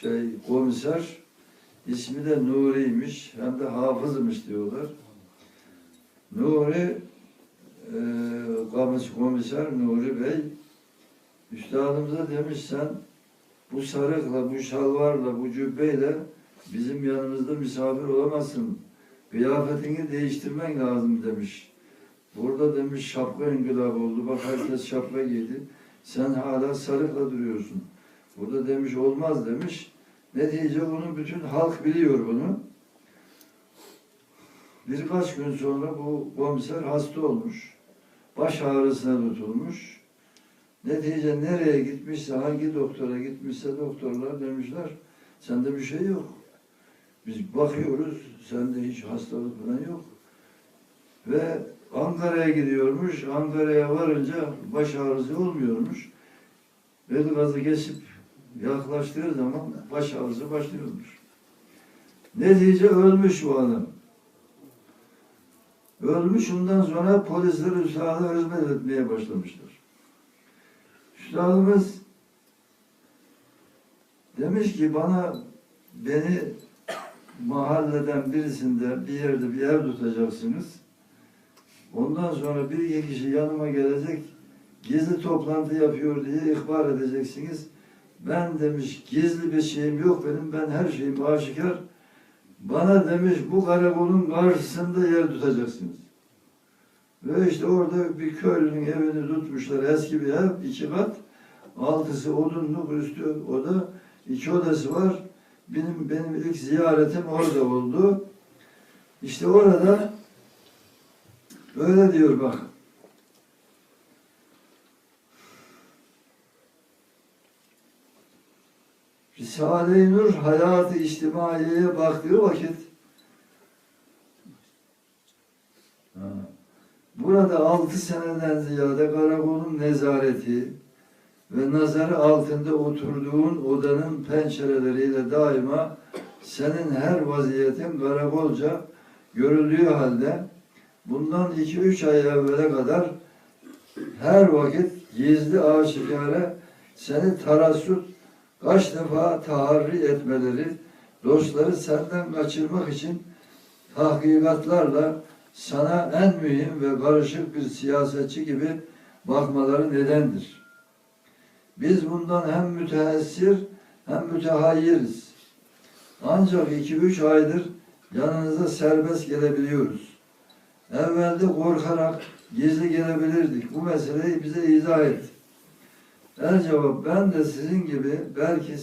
şey komiser ismi de Nuri'ymiş hem de hafızmış diyorlar. Nuri e, komis- komiser Nuri Bey üstadımıza demiş sen bu sarıkla, bu şalvarla, bu cübbeyle bizim yanımızda misafir olamazsın. Kıyafetini değiştirmen lazım demiş. Burada demiş şapka inkılabı oldu. Bak herkes şapka giydi. Sen hala sarıkla duruyorsun. Burada demiş olmaz demiş. Netice bunu bütün halk biliyor bunu. Birkaç gün sonra bu komiser hasta olmuş. Baş ağrısına tutulmuş. Netice nereye gitmişse, hangi doktora gitmişse doktorlar demişler, sende bir şey yok. Biz bakıyoruz, sende hiç hastalık falan yok. Ve Ankara'ya gidiyormuş, Ankara'ya varınca baş ağrısı olmuyormuş. Bel gazı geçip yaklaştığı zaman baş ağrısı başlıyormuş. Netice ölmüş bu adam. Ölmüş ondan sonra polisler üstada hizmet etmeye başlamışlar. Üstadımız demiş ki bana beni mahalleden birisinde bir yerde bir ev tutacaksınız. Ondan sonra bir kişi yanıma gelecek, gizli toplantı yapıyor diye ihbar edeceksiniz. Ben demiş gizli bir şeyim yok benim, ben her şeyim aşikar. Bana demiş bu karakolun karşısında yer tutacaksınız. Ve işte orada bir köylünün evini tutmuşlar. Eski bir ev, iki kat. Altısı odunluk, üstü oda. iki odası var. Benim benim ilk ziyaretim orada oldu. İşte orada böyle diyor bak. Risale-i Nur hayatı içtimaiyeye baktığı vakit burada altı seneden ziyade karakolun nezareti ve nazarı altında oturduğun odanın pencereleriyle daima senin her vaziyetin karakolca görüldüğü halde bundan iki üç ay evvele kadar her vakit gizli aşikare seni tarassut kaç defa taharri etmeleri, dostları senden kaçırmak için tahkikatlarla sana en mühim ve karışık bir siyasetçi gibi bakmaları nedendir. Biz bundan hem müteessir hem mütehayyiriz. Ancak iki üç aydır yanınıza serbest gelebiliyoruz. Evvelde korkarak gizli gelebilirdik. Bu meseleyi bize izah et. El cevap ben de sizin gibi belki